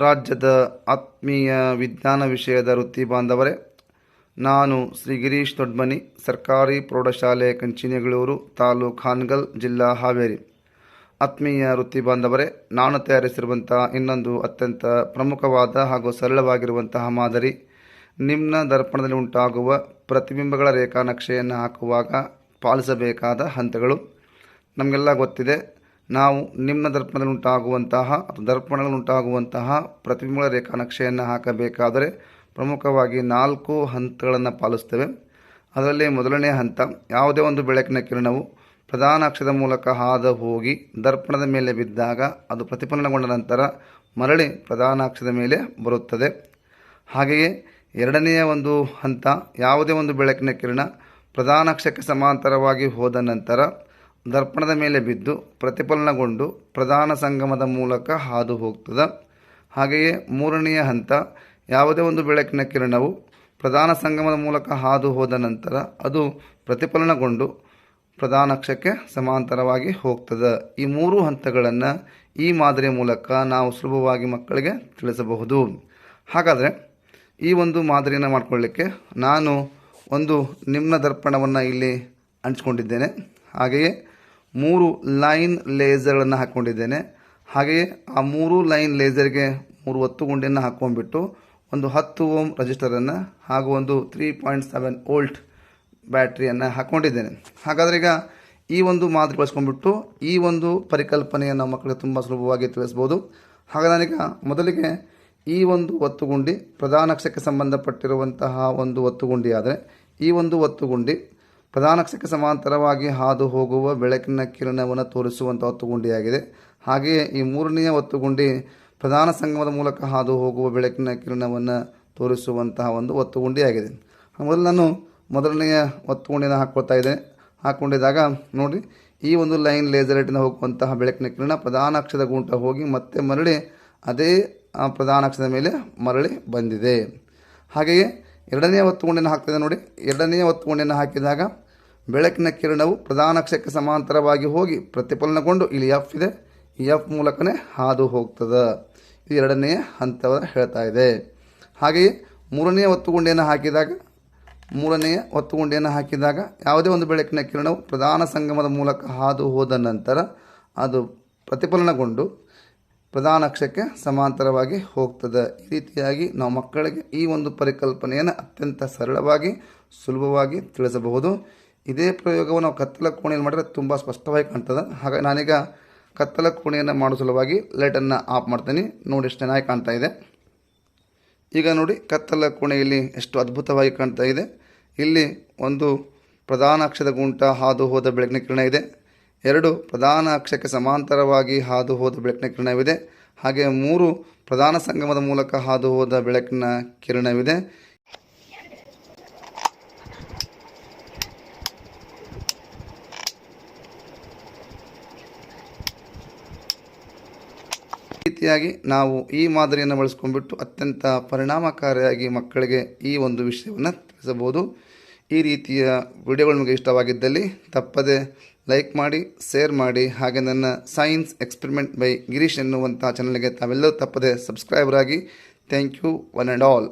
ರಾಜ್ಯದ ಆತ್ಮೀಯ ವಿಜ್ಞಾನ ವಿಷಯದ ವೃತ್ತಿ ಬಾಂಧವರೇ, ನಾನು ಶ್ರೀ ಗಿರೀಶ್ ದೊಡ್ಮನಿ, ಸರ್ಕಾರಿ ಪ್ರೌಢಶಾಲೆ ಕಂಚಿನಗಳೂರು, ತಾಲೂಕು ಹಾನಗಲ್, ಜಿಲ್ಲಾ ಹಾವೇರಿ. ಆತ್ಮೀಯ ವೃತ್ತಿ ಬಾಂಧವರೇ, ನಾನು ತಯಾರಿಸಿರುವಂಥ ಇನ್ನೊಂದು ಅತ್ಯಂತ ಪ್ರಮುಖವಾದ ಹಾಗೂ ಸರಳವಾಗಿರುವಂತಹ ಮಾದರಿ ನಿಮ್ಮ ದರ್ಪಣದಲ್ಲಿ ಉಂಟಾಗುವ ಪ್ರತಿಬಿಂಬಗಳ ರೇಖಾನಕ್ಷೆಯನ್ನು ಹಾಕುವಾಗ ಪಾಲಿಸಬೇಕಾದ ಹಂತಗಳು. ನಮಗೆಲ್ಲ ಗೊತ್ತಿದೆ ನಾವು ನಿಮ್ಮ ದರ್ಪಣದಲ್ಲಿ ಉಂಟಾಗುವಂತಹ ಅಥವಾ ರೇಖಾ ನಕ್ಷೆಯನ್ನು ಹಾಕಬೇಕಾದರೆ ಪ್ರಮುಖವಾಗಿ ನಾಲ್ಕು ಹಂತಗಳನ್ನು ಪಾಲಿಸ್ತೇವೆ. ಅದರಲ್ಲಿ ಮೊದಲನೇ ಹಂತ, ಯಾವುದೇ ಒಂದು ಬೆಳಕಿನ ಕಿರಣವು ಪ್ರಧಾನ ಅಕ್ಷದ ಮೂಲಕ ಹಾದು ಹೋಗಿ ದರ್ಪಣದ ಮೇಲೆ ಬಿದ್ದಾಗ ಅದು ಪ್ರತಿಫಲನಗೊಂಡ ನಂತರ ಮರಳಿ ಪ್ರಧಾನ ಅಕ್ಷದ ಮೇಲೆ ಬರುತ್ತದೆ. ಹಾಗೆಯೇ ಎರಡನೆಯ ಒಂದು ಹಂತ, ಯಾವುದೇ ಒಂದು ಬೆಳಕಿನ ಕಿರಣ ಪ್ರಧಾನ ಅಕ್ಷಕ್ಕೆ ಸಮಾಂತರವಾಗಿ ಹೋದ ನಂತರ ದರ್ಪಣದ ಮೇಲೆ ಬಿದ್ದು ಪ್ರತಿಫಲನಗೊಂಡು ಪ್ರಧಾನ ಸಂಗಮದ ಮೂಲಕ ಹಾದು ಹೋಗ್ತದೆ. ಹಾಗೆಯೇ ಮೂರನೆಯ ಹಂತ, ಯಾವುದೇ ಒಂದು ಬೆಳಕಿನ ಕಿರಣವು ಪ್ರಧಾನ ಸಂಗಮದ ಮೂಲಕ ಹಾದು ಹೋದ ನಂತರ ಅದು ಪ್ರತಿಫಲನಗೊಂಡು ಪ್ರಧಾನ ಅಕ್ಷಕ್ಕೆ ಸಮಾಂತರವಾಗಿ ಹೋಗ್ತದೆ. ಈ ಮೂರು ಹಂತಗಳನ್ನು ಈ ಮಾದರಿಯ ಮೂಲಕ ನಾವು ಸುಲಭವಾಗಿ ಮಕ್ಕಳಿಗೆ ತಿಳಿಸಬಹುದು. ಹಾಗಾದರೆ ಈ ಒಂದು ಮಾದರಿಯನ್ನು ಮಾಡಿಕೊಳ್ಳಿಕ್ಕೆ ನಾನು ಒಂದು ನಿಮ್ಮ ದರ್ಪಣವನ್ನು ಇಲ್ಲಿ ಹಂಚ್ಕೊಂಡಿದ್ದೇನೆ. ಹಾಗೆಯೇ ಮೂರು ಲೈನ್ ಲೇಸರ್ಗಳನ್ನು ಹಾಕ್ಕೊಂಡಿದ್ದೇನೆ ಹಾಗೆಯೇ ಆ ಮೂರು ಲೈನ್ ಲೇಸರ್ಗೆ ಮೂರು ಒತ್ತು ಗುಂಡಿಯನ್ನು ಹಾಕ್ಕೊಂಡ್ಬಿಟ್ಟು ಒಂದು ಹತ್ತು ಓಮ್ ರೆಜಿಸ್ಟರನ್ನು ಹಾಗೂ ಒಂದು ತ್ರೀ ಪಾಯಿಂಟ್ ಸೆವೆನ್ ಓಲ್ಟ್ ಬ್ಯಾಟ್ರಿಯನ್ನು ಹಾಕ್ಕೊಂಡಿದ್ದೇನೆ ಹಾಗಾದರೆ ಈಗ ಈ ಒಂದು ಮಾದರಿ ಬಳಸ್ಕೊಂಡ್ಬಿಟ್ಟು ಈ ಒಂದು ಪರಿಕಲ್ಪನೆಯನ್ನು ಮಕ್ಕಳಿಗೆ ತುಂಬ ಸುಲಭವಾಗಿ ತಿಳಿಸ್ಬೋದು. ನಾನೀಗ ಮೊದಲಿಗೆ ಈ ಒಂದು ಒತ್ತುಗುಂಡಿ ಪ್ರಧಾನ ಅಕ್ಷಕ್ಕೆ ಸಂಬಂಧಪಟ್ಟಿರುವಂತಹ ಒಂದು ಒತ್ತುಗುಂಡಿ ಆದರೆ ಈ ಒಂದು ಒತ್ತುಗುಂಡಿ ಪ್ರಧಾನ ಅಕ್ಷಕ್ಕೆ ಸಮಾಂತರವಾಗಿ ಹಾದು ಹೋಗುವ ಬೆಳಕಿನ ಕಿರಣವನ್ನು ತೋರಿಸುವಂಥ ಒತ್ತುಗುಂಡಿಯಾಗಿದೆ. ಹಾಗೆಯೇ ಈ ಮೂರನೆಯ ಒತ್ತುಗುಂಡಿ ಪ್ರಧಾನ ಸಂಗಮದ ಮೂಲಕ ಹಾದು ಹೋಗುವ ಬೆಳಕಿನ ಕಿರಣವನ್ನು ತೋರಿಸುವಂತಹ ಒಂದು ಒತ್ತುಗುಂಡಿಯಾಗಿದೆ. ಮೊದಲು ನಾನು ಮೊದಲನೆಯ ಒತ್ತುಗುಂಡಿನ ಹಾಕ್ಕೊಳ್ತಾ ಇದ್ದೆ. ಹಾಕ್ಕೊಂಡಿದ್ದಾಗ ನೋಡಿ, ಈ ಒಂದು ಲೈನ್ ಲೇಸರ್ಟಿಂದ ಹೋಗುವಂತಹ ಬೆಳಕಿನ ಕಿರಣ ಪ್ರಧಾನ ಅಕ್ಷದ ಗುಂಟ ಹೋಗಿ ಮತ್ತೆ ಮರಳಿ ಅದೇ ಪ್ರಧಾನ ಅಕ್ಷದ ಮೇಲೆ ಮರಳಿ ಬಂದಿದೆ. ಹಾಗೆಯೇ ಎರಡನೇ ಒತ್ತುಗುಂಡಿನ ಹಾಕ್ತಿದೆ ನೋಡಿ. ಎರಡನೆಯ ಒತ್ತುಗುಂಡಿಯನ್ನು ಹಾಕಿದಾಗ ಬೆಳಕಿನ ಕಿರಣವು ಪ್ರಧಾನ ಅಕ್ಷಕ್ಕೆ ಸಮಾಂತರವಾಗಿ ಹೋಗಿ ಪ್ರತಿಫಲನಗೊಂಡು ಇಲ್ಲಿ ಎಫ್ ಇದೆ. ಈ ಎಫ್ ಮೂಲಕನೇ ಹಾದು ಹೋಗ್ತದೆ. ಇದು ಎರಡನೆಯ ಹಂತವ ಹೇಳ್ತಾ ಇದೆ. ಹಾಗೆಯೇ ಮೂರನೆಯ ಒತ್ತುಗುಂಡಿಯನ್ನು ಹಾಕಿದಾಗ, ಮೂರನೆಯ ಒತ್ತುಗುಂಡಿಯನ್ನು ಹಾಕಿದಾಗ ಯಾವುದೇ ಒಂದು ಬೆಳಕಿನ ಕಿರಣವು ಪ್ರಧಾನ ಸಂಗಮದ ಮೂಲಕ ಹಾದು ಹೋದ ನಂತರ ಅದು ಪ್ರತಿಫಲನಗೊಂಡು ಪ್ರಧಾನ ಅಕ್ಷಕ್ಕೆ ಸಮಾಂತರವಾಗಿ ಹೋಗ್ತದೆ. ಈ ರೀತಿಯಾಗಿ ನಾವು ಮಕ್ಕಳಿಗೆ ಈ ಒಂದು ಪರಿಕಲ್ಪನೆಯನ್ನು ಅತ್ಯಂತ ಸರಳವಾಗಿ, ಸುಲಭವಾಗಿ ತಿಳಿಸಬಹುದು. ಇದೇ ಪ್ರಯೋಗವನ್ನು ನಾವು ಕತ್ತಲ ಕೋಣೆಯಲ್ಲಿ ಮಾಡಿದ್ರೆ ತುಂಬ ಸ್ಪಷ್ಟವಾಗಿ ಕಾಣ್ತದೆ. ಹಾಗಾಗಿ ನಾನೀಗ ಕತ್ತಲ ಕೋಣೆಯನ್ನು ಮಾಡೋ ಸಲುವಾಗಿ ಲೈಟನ್ನು ಆಫ್ ಮಾಡ್ತೀನಿ. ನೋಡಿ ಎಷ್ಟು ಚೆನ್ನಾಗಿ ಕಾಣ್ತಾ ಇದೆ. ಈಗ ನೋಡಿ ಕತ್ತಲ ಕೋಣೆಯಲ್ಲಿ ಎಷ್ಟು ಅದ್ಭುತವಾಗಿ ಕಾಣ್ತಾ ಇದೆ. ಇಲ್ಲಿ ಒಂದು ಪ್ರಧಾನ ಅಕ್ಷದ ಗುಂಟ ಹಾದು ಹೋದ ಬೆಳಕಿನ ಕಿರಣ ಇದೆ. ಎರಡು ಪ್ರಧಾನ ಅಕ್ಷಕ್ಕೆ ಸಮಾಂತರವಾಗಿ ಹಾದು ಹೋದ ಬೆಳಕಿನ ಕಿರಣವಿದೆ. ಹಾಗೆ ಮೂರು ಪ್ರಧಾನ ಸಂಗಮದ ಮೂಲಕ ಹಾದು ಹೋದ ಬೆಳಕಿನ ಕಿರಣವಿದೆ. ರೀತಿಯಾಗಿ ನಾವು ಈ ಮಾದರಿಯನ್ನು ಬಳಸ್ಕೊಂಡ್ಬಿಟ್ಟು ಅತ್ಯಂತ ಪರಿಣಾಮಕಾರಿಯಾಗಿ ಮಕ್ಕಳಿಗೆ ಈ ಒಂದು ವಿಷಯವನ್ನು ತಿಳಿಸಬಹುದು. ಈ ರೀತಿಯ ವಿಡಿಯೋಗಳು ನಿಮಗೆ ಇಷ್ಟವಾಗಿದ್ದಲ್ಲಿ ತಪ್ಪದೆ ಲೈಕ್ ಮಾಡಿ, ಶೇರ್ ಮಾಡಿ, ಹಾಗೆ ನನ್ನ ಸೈನ್ಸ್ ಎಕ್ಸ್ಪೆರಿಮೆಂಟ್ ಬೈ ಗಿರೀಶ್ ಎನ್ನುವಂಥ ಚಾನಲ್ಗೆ ತಾವೆಲ್ಲರೂ ತಪ್ಪದೆ ಸಬ್ಸ್ಕ್ರೈಬರ್ ಆಗಿ thank you one and all.